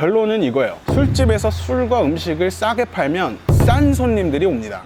결론은 이거예요. 술집에서 술과 음식을 싸게 팔면 싼 손님들이 옵니다.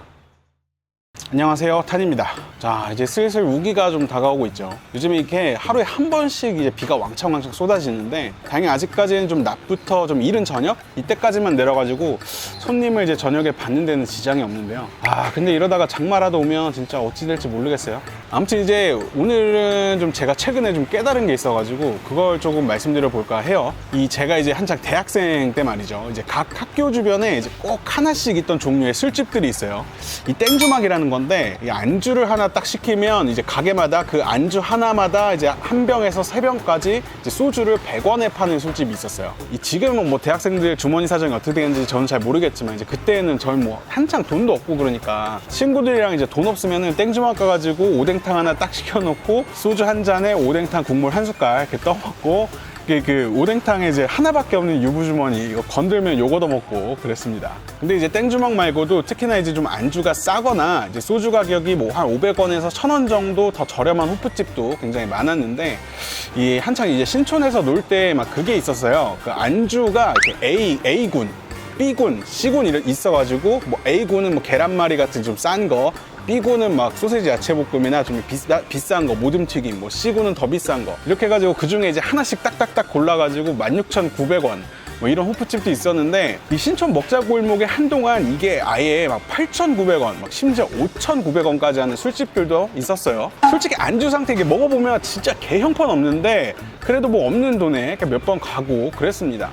안녕하세요 탄입니다. 자 이제 슬슬 우기가 좀 다가오고 있죠. 요즘에 이렇게 하루에 한 번씩 이제 비가 왕창왕창 쏟아지는데 다행히 아직까지는 좀 낮부터 좀 이른 저녁? 이때까지만 내려가지고 손님을 이제 저녁에 받는 데는 지장이 없는데요. 아 근데 이러다가 장마라도 오면 진짜 어찌 될지 모르겠어요. 아무튼 이제 오늘은 좀 제가 최근에 좀 깨달은 게 있어가지고 그걸 조금 말씀드려 볼까 해요. 이 제가 이제 한창 대학생 때 말이죠. 이제 각 학교 주변에 이제 꼭 하나씩 있던 종류의 술집들이 있어요. 이 땡주막이라는 건데 이 안주를 하나 딱 시키면 이제 가게마다 그 안주 하나마다 이제 한 병에서 세 병까지 소주를 100원에 파는 술집이 있었어요. 이 지금은 뭐 대학생들 주머니 사정이 어떻게 되는지 저는 잘 모르겠지만 이제 그때는 저희 뭐 한창 돈도 없고 그러니까 친구들이랑 이제 돈 없으면은 땡주막 가가지고 오뎅탕 하나 딱 시켜놓고 소주 한 잔에 오뎅탕 국물 한 숟갈 이렇게 떠먹고 그, 그 오뎅탕에 이제 하나밖에 없는 유부주머니 이거 건들면 요거도 먹고 그랬습니다. 근데 이제 땡주먹 말고도 특히나 이제 좀 안주가 싸거나 이제 소주 가격이 뭐 한 500원에서 1000원 정도 더 저렴한 호프집도 굉장히 많았는데 이 한창 이제 신촌에서 놀 때 막 그게 있었어요. 그 안주가 A A군 B군, C군 이런 있어가지고 뭐 A군은 뭐 계란말이 같은 좀 싼 거, B군은 막 소세지 야채볶음이나 좀 비싸, 비싼 거, 모듬튀김, 뭐 C군은 더 비싼 거 이렇게 해가지고 그 중에 이제 하나씩 딱딱딱 골라가지고 16,900원 뭐 이런 호프집도 있었는데 이 신촌 먹자골목에 한동안 이게 아예 막 8,900원, 막 심지어 5,900원까지 하는 술집들도 있었어요. 솔직히 안주 상태 이게 먹어보면 진짜 개 형편 없는데 그래도 뭐 없는 돈에 몇 번 가고 그랬습니다.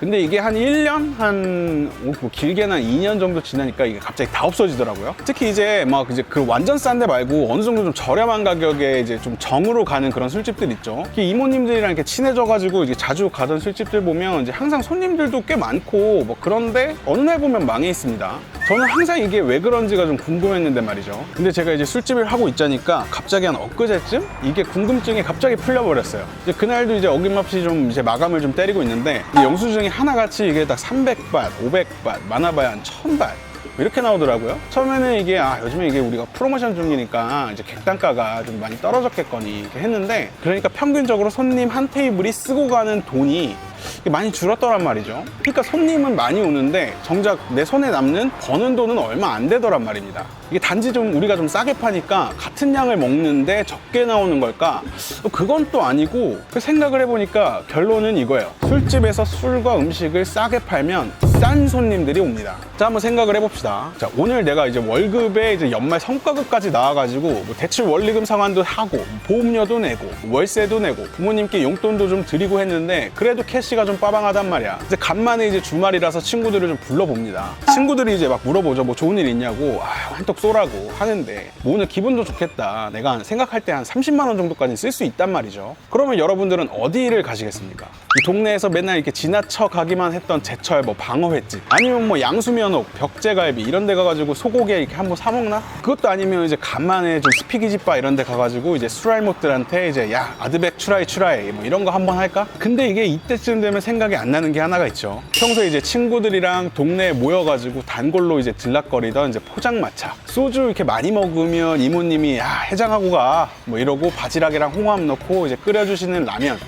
근데 이게 한 1년? 한, 뭐 길게는 한 2년 정도 지나니까 이게 갑자기 다 없어지더라고요. 특히 이제 막 이제 그 완전 싼 데 말고 어느 정도 좀 저렴한 가격에 이제 좀 정으로 가는 그런 술집들 있죠. 특히 이모님들이랑 이렇게 친해져가지고 이제 자주 가던 술집들 보면 이제 항상 손님들도 꽤 많고 뭐 그런데 어느 날 보면 망해 있습니다. 저는 항상 이게 왜 그런지가 좀 궁금했는데 말이죠. 근데 제가 이제 술집을 하고 있자니까 갑자기 한 엊그제쯤 이게 궁금증이 갑자기 풀려버렸어요. 이제 그날도 이제 어김없이 좀 이제 마감을 좀 때리고 있는데 이 영수증이 하나같이 이게 딱 300밭, 500밭, 많아봐야 한 1000밭. 이렇게 나오더라고요. 처음에는 이게 아 요즘에 이게 우리가 프로모션 중이니까 이제 객단가가 좀 많이 떨어졌겠거니 이렇게 했는데 그러니까 평균적으로 손님 한 테이블이 쓰고 가는 돈이 많이 줄었더란 말이죠. 그러니까 손님은 많이 오는데 정작 내 손에 남는 버는 돈은 얼마 안 되더란 말입니다. 이게 단지 좀 우리가 좀 싸게 파니까 같은 양을 먹는데 적게 나오는 걸까? 그건 또 아니고 그 생각을 해보니까 결론은 이거예요. 술집에서 술과 음식을 싸게 팔면 싼 손님들이 옵니다. 자, 한번 생각을 해봅시다. 자, 오늘 내가 이제 월급에 이제 연말 성과급까지 나와가지고 뭐 대출 원리금 상환도 하고 보험료도 내고 월세도 내고 부모님께 용돈도 좀 드리고 했는데 그래도 캐시가 좀 빠방하단 말이야. 이제 간만에 이제 주말이라서 친구들을 좀 불러봅니다. 친구들이 이제 막 물어보죠. 뭐 좋은 일 있냐고. 아, 한턱 쏘라고 하는데 뭐 오늘 기분도 좋겠다. 내가 한 생각할 때 한 30만 원 정도까지 쓸 수 있단 말이죠. 그러면 여러분들은 어디를 가시겠습니까? 이 동네에서 맨날 이렇게 지나쳐 가기만 했던 제철 뭐 방어 횟집 아니면 뭐 양수면옥, 벽제갈비 이런 데 가가지고 소고기 이렇게 한번 사 먹나? 그것도 아니면 이제 간만에 좀 스피기집바 이런 데 가가지고 이제 술알못들한테 이제 야 아드백 추라이 추라이 뭐 이런 거 한번 할까? 근데 이게 이때쯤 되면 생각이 안 나는 게 하나가 있죠. 평소에 이제 친구들이랑 동네에 모여가지고 단골로 이제 들락거리던 이제 포장마차 소주 이렇게 많이 먹으면 이모님이 야 해장하고 가 뭐 이러고 바지락이랑 홍합 넣고 이제 끓여주시는 라면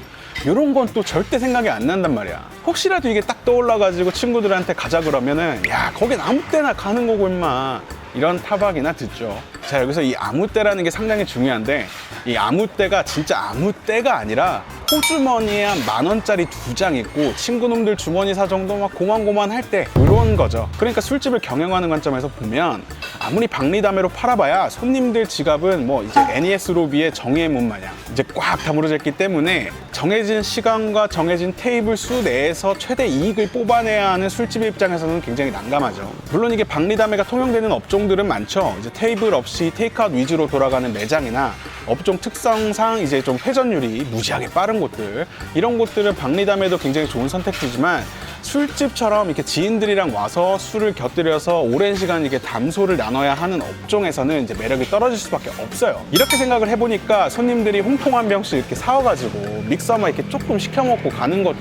이런 건 또 절대 생각이 안 난단 말이야. 혹시라도 이게 딱 떠올라가지고 친구들한테 가자 그러면은 야 거긴 아무 때나 가는 거고 임마 이런 타박이나 듣죠. 자 여기서 이 아무 때라는 게 상당히 중요한데 이 아무 때가 진짜 아무 때가 아니라 호주머니에 한 만 원짜리 두 장 있고 친구놈들 주머니 사 정도 막 고만고만 할때 그런 거죠. 그러니까 술집을 경영하는 관점에서 보면 아무리 박리담회로 팔아봐야 손님들 지갑은 뭐 이제 NES 로비의 정의의 문 마냥 이제 꽉 다물어져 있기 때문에 정해진 시간과 정해진 테이블 수 내에서 최대 이익을 뽑아내야 하는 술집 입장에서는 굉장히 난감하죠. 물론 이게 박리담회가 통용되는 업종들은 많죠. 이제 테이블 없이 테이크아웃 위주로 돌아가는 매장이나 업종 특성상 이제 좀 회전율이 무지하게 빠른 곳들 이런 곳들은 박리담에도 굉장히 좋은 선택지지만 술집처럼 이렇게 지인들이랑 와서 술을 곁들여서 오랜 시간 이렇게 담소를 나눠야 하는 업종에서는 이제 매력이 떨어질 수밖에 없어요. 이렇게 생각을 해보니까 손님들이 홍통 한 병씩 이렇게 사와가지고 믹서만 이렇게 조금 시켜 먹고 가는 것도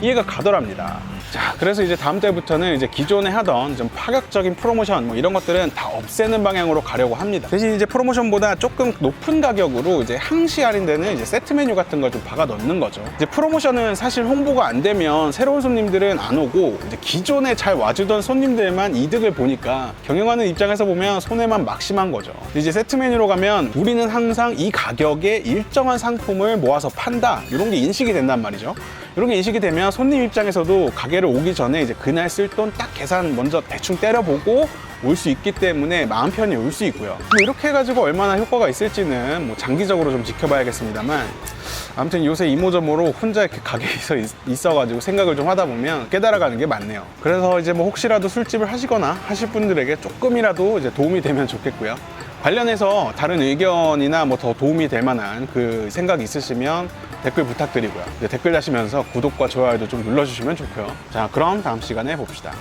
이해가 가더랍니다. 자, 그래서 이제 다음 달부터는 이제 기존에 하던 좀 파격적인 프로모션 뭐 이런 것들은 다 없애는 방향으로 가려고 합니다. 대신 이제 프로모션보다 조금 높은 가격으로 이제 항시 할인되는 이제 세트 메뉴 같은 걸 좀 박아 넣는 거죠. 이제 프로모션은 사실 홍보가 안 되면 새로운 손님들은 안 오고 이제 기존에 잘 와주던 손님들만 이득을 보니까 경영하는 입장에서 보면 손해만 막심한 거죠. 이제 세트 메뉴로 가면 우리는 항상 이 가격에 일정한 상품을 모아서 판다 이런 게 인식이 된단 말이죠. 이런 게 인식이 되면 손님 입장에서도 가게를 오기 전에 이제 그날 쓸 돈 딱 계산 먼저 대충 때려보고 올 수 있기 때문에 마음 편히 올 수 있고요. 뭐 이렇게 해가지고 얼마나 효과가 있을지는 뭐 장기적으로 좀 지켜봐야겠습니다만 아무튼 요새 이모저모로 혼자 이렇게 가게에서 있- 있어가지고 생각을 좀 하다 보면 깨달아가는 게 많네요. 그래서 이제 뭐 혹시라도 술집을 하시거나 하실 분들에게 조금이라도 이제 도움이 되면 좋겠고요. 관련해서 다른 의견이나 뭐 더 도움이 될 만한 그 생각 있으시면 댓글 부탁드리고요. 댓글 다시면서 구독과 좋아요도 좀 눌러주시면 좋고요. 자, 그럼 다음 시간에 봅시다.